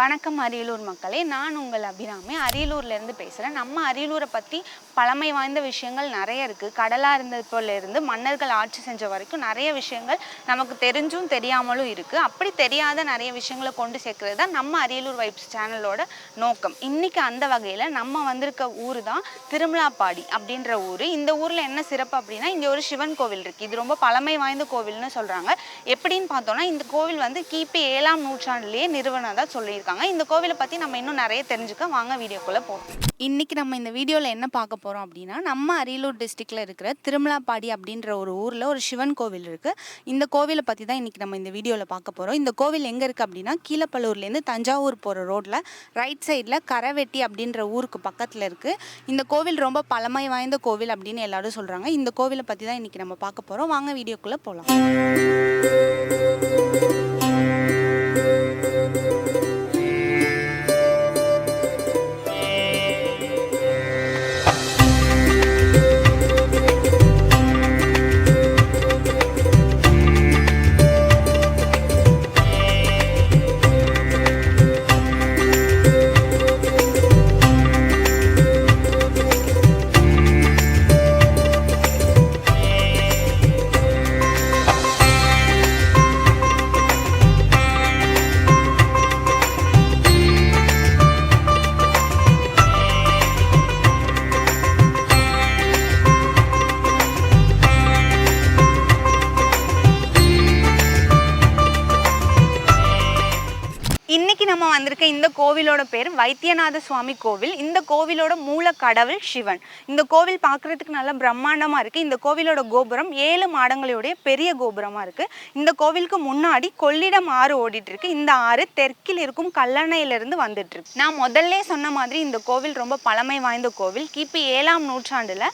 வணக்கம் அரியலூர் மக்களே நான் உங்கள் அபிராமி. அரியலூர்லேருந்து பேசுகிறேன் நம்ம அரியலூரை பற்றி பழமை வாய்ந்த விஷயங்கள் நிறைய இருக்குது கடலாக இருந்ததுல மன்னர்கள் ஆட்சி செஞ்ச வரைக்கும் நிறைய விஷயங்கள் நமக்கு தெரிஞ்சும் தெரியாமலும் இருக்குது அப்படி தெரியாத நிறைய விஷயங்களை கொண்டு சேர்க்கறது தான் நம்ம அரியலூர் வைப்ஸ் சேனலோட நோக்கம். இன்றைக்கி அந்த வகையில் நம்ம வந்திருக்க ஊர் தான் திருமலாப்பாடி அப்படின்ற ஊர். இந்த ஊரில் என்ன சிறப்பு அப்படின்னா இங்கே ஒரு சிவன் கோவில் இருக்குது இது ரொம்ப பழமை வாய்ந்த கோவில்னு சொல்கிறாங்க எப்படின்னு பார்த்தோன்னா இந்த கோவில் வந்து கிபி ஏழாம் நூற்றாண்டுலேயே நிறுவனதாக சொல்லியிருக்காங்க. இந்த கோவிலை பற்றி நம்ம இன்னும் நிறைய தெரிஞ்சுக்க வாங்க வீடியோக்குள்ளே போகிறோம் இன்றைக்கி நம்ம இந்த வீடியோவில் என்ன பார்க்க போகிறோம் அப்படின்னா நம்ம அரியலூர் டிஸ்ட்ரிக்டில் இருக்கிற திருமலாப்பாடி அப்படின்ற ஒரு ஊரில் ஒரு சிவன் கோவில் இருக்குது இந்த கோவிலை பற்றி தான் இன்றைக்கி நம்ம இந்த வீடியோவில் பார்க்க போகிறோம் இந்த கோவில் எங்கே இருக்குது அப்படின்னா கீழப்பல்லூர்லேருந்து தஞ்சாவூர் போகிற ரோட்டில் ரைட் சைடில் கரவெட்டி அப்படின்ற ஊருக்கு பக்கத்தில் இருக்குது இந்த கோவில் ரொம்ப பழமை வாய்ந்த கோவில் அப்படின்னு எல்லாரும் சொல்கிறாங்க இந்த கோவிலை பற்றி தான் இன்றைக்கி நம்ம பார்க்க போகிறோம் வாங்க வீடியோக்குள்ளே போகலாம் நம்ம வந்திருக்க இந்த கோவிலோட பேர் வைத்தியநாத சுவாமி கோவில். இந்த கோவிலோட மூல கடவுள் சிவன். இந்த கோவில் பார்க்கறதுக்கு நல்லா பிரம்மாண்டமா இருக்கு. இந்த கோவிலோட கோபுரம் ஏழு மாடங்களுடைய பெரிய கோபுரமா இருக்கு. இந்த கோவிலுக்கு முன்னாடி கொள்ளிடம் ஆறு ஓடிட்டு இருக்கு. இந்த ஆறு தெற்கில் இருக்கும் கல்லணையிலிருந்து வந்துட்டு இருக்கு. நான் முதல்ல சொன்ன மாதிரி இந்த கோவில் ரொம்ப பழமை வாய்ந்த கோவில். கிபி ஏழாம் நூற்றாண்டுல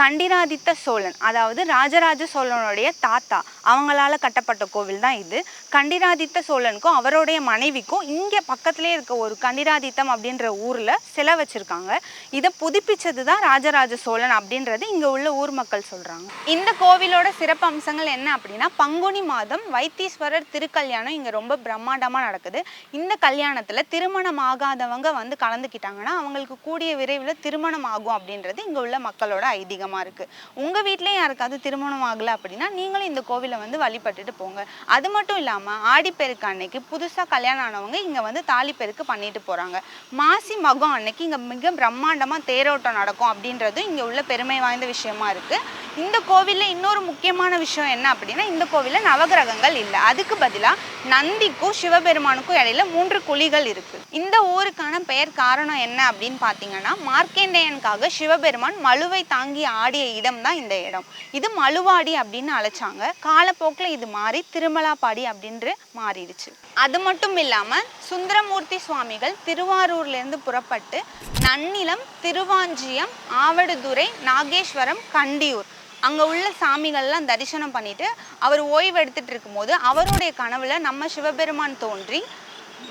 கண்டிராதித்த சோழன் அதாவது ராஜராஜ சோழனுடைய தாத்தா அவங்களால கட்டப்பட்ட கோவில் தான் இது. கண்டிராதித்த சோழனுக்கும் அவருடைய மனைவிக்கும் இங்கே பக்கத்திலே இருக்க ஒரு கண்டிராதித்தம் அப்படின்ற ஊரில் சிலை வச்சுருக்காங்க. இதை புதுப்பிச்சது தான் ராஜராஜ சோழன் அப்படின்றது இங்கே உள்ள ஊர் மக்கள் சொல்கிறாங்க இந்த கோவிலோட சிறப்பு அம்சங்கள் என்ன அப்படின்னா பங்குனி மாதம் வைத்தீஸ்வரர் திருக்கல்யாணம் இங்கே ரொம்ப பிரம்மாண்டமாக நடக்குது. இந்த கல்யாணத்தில் திருமணம் ஆகாதவங்க வந்து கலந்துக்கிட்டாங்கன்னா அவங்களுக்கு கூடிய விரைவில் திருமணம் ஆகும் அப்படின்றது இங்கே உள்ள மக்களோட அதிகமாக இருக்குது உங்கள் வீட்லேயும் யாருக்காவது திருமணம் ஆகலை அப்படின்னா நீங்களும் இந்த கோவிலை வந்து வழிபட்டுட்டு போங்க. அது மட்டும் இல்லாமல் ஆடிப்பெருக்கு அன்னைக்கு புதுசாக கல்யாணம் ஆனவங்க இங்கே வந்து தாலிப்பெருக்கு பண்ணிட்டு போகிறாங்க மாசி மகம் அன்னைக்கு இங்கே மிக பிரம்மாண்டமாக தேரோட்டம் நடக்கும் அப்படின்றதும் இங்கே உள்ள பெருமை வாய்ந்த விஷயமா இருக்குது இந்த கோவிலில் இன்னொரு முக்கியமான விஷயம் என்ன அப்படின்னா இந்த கோவிலில் நவகிரகங்கள் இல்லை. அதுக்கு பதிலாக நந்திக்கும் சிவபெருமானுக்கும் இடையில மூன்று குழிகள் இருக்கு. இந்த ஊருக்கான பெயர் காரணம் என்ன அப்படின்னு பார்த்தீங்கன்னா மார்க்கேண்டேயனுக்காக சிவபெருமான் மழுவை தாங்கி ஆடிய இடம் தான் இந்த இடம். இது மழுவாடி அப்படின்னு அழைச்சாங்க. காலப்போக்கில் இது மாறி திருமலாப்பாடி அப்படின்று மாறிடுச்சு. அது மட்டும் இல்லாமல் சுந்தரமூர்த்தி சுவாமிகள் திருவாரூர்லேருந்து புறப்பட்டு நன்னிலம் திருவாஞ்சியம் ஆவடுதுறை நாகேஸ்வரம் கண்டியூர் அங்கே உள்ள சாமிகள்லாம் தரிசனம் பண்ணிட்டு அவர் ஓய்வு எடுத்துட்டு இருக்கும்போது அவருடைய கனவுல நம்ம சிவபெருமான் தோன்றி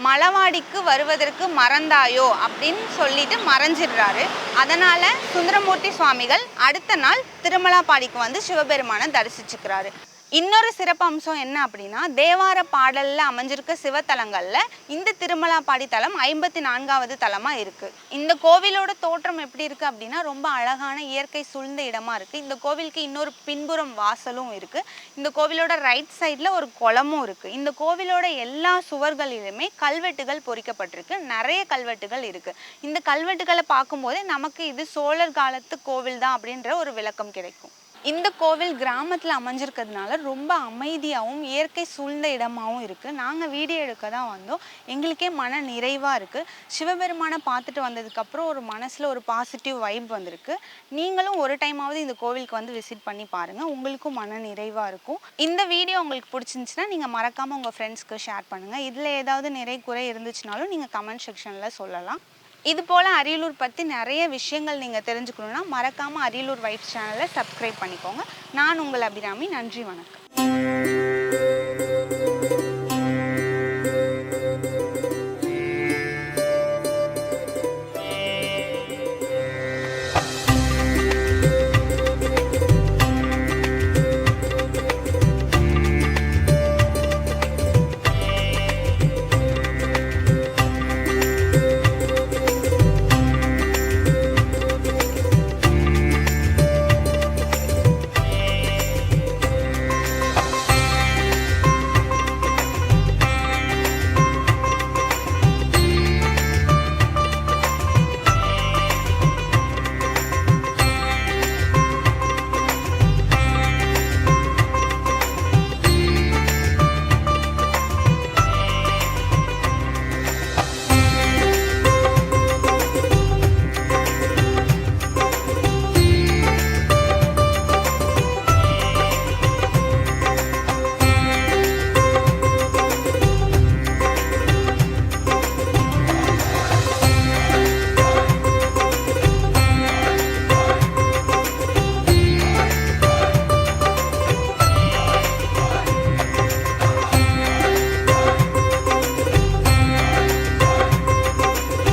மலவாடிக்கு வருவதற்கு மறந்தாயோ அப்படின்னு சொல்லிட்டு மறைஞ்சிடுறாரு. அதனால சுந்தரமூர்த்தி சுவாமிகள் அடுத்த நாள் திருமலாபாடிக்கு வந்து சிவபெருமானை தரிசிச்சுக்கிறாரு. இன்னொரு சிறப்பு அம்சம் என்ன அப்படின்னா தேவார பாடலில் அமைஞ்சிருக்க சிவத்தலங்களில் இந்த திருமலா தலம் ஐம்பத்தி நான்காவது தலமாக இருக்குது இந்த கோவிலோட தோற்றம் எப்படி இருக்குது அப்படின்னா ரொம்ப அழகான இயற்கை சூழ்ந்த இடமா இருக்குது இந்த கோவிலுக்கு இன்னொரு பின்புறம் வாசலும் இருக்குது இந்த கோவிலோட ரைட் சைடில் ஒரு குளமும் இருக்குது இந்த கோவிலோட எல்லா சுவர்களிலுமே கல்வெட்டுகள் பொறிக்கப்பட்டிருக்கு. நிறைய கல்வெட்டுகள் இருக்குது இந்த கல்வெட்டுகளை பார்க்கும்போதே நமக்கு இது சோழர் காலத்து கோவில் தான் அப்படின்ற ஒரு விளக்கம் கிடைக்கும். இந்த கோவில் கிராமத்தில் அமைஞ்சிருக்கிறதுனால ரொம்ப அமைதியாகவும் இயற்கை சூழ்ந்த இடமாகவும் இருக்குது நாங்கள் வீடியோ எடுக்க தான் வந்தோம். எங்களுக்கே மன நிறைவாக இருக்குது சிவபெருமானை பார்த்துட்டு வந்ததுக்கப்புறம் ஒரு மனசில் ஒரு பாசிட்டிவ் வைப் வந்திருக்கு. நீங்களும் ஒரு டைமாவது இந்த கோவிலுக்கு வந்து விசிட் பண்ணி பாருங்கள் உங்களுக்கும் மன நிறைவாக இருக்கும். இந்த வீடியோ உங்களுக்கு பிடிச்சிருந்துச்சுன்னா நீங்கள் மறக்காமல் உங்கள் ஃப்ரெண்ட்ஸ்க்கு ஷேர் பண்ணுங்கள் இதில் ஏதாவது நிறை குறை இருந்துச்சுனாலும் நீங்கள் கமெண்ட் செக்ஷனில் சொல்லலாம். இது போல் அரியலூர் பற்றி நிறைய விஷயங்கள் நீங்கள் தெரிஞ்சுக்கணுன்னா மறக்காமல் அரியலூர் வைப்ஸ் சேனலை சப்ஸ்கிரைப் பண்ணிக்கோங்க. நான் உங்கள் அபிராமி. நன்றி வணக்கம்.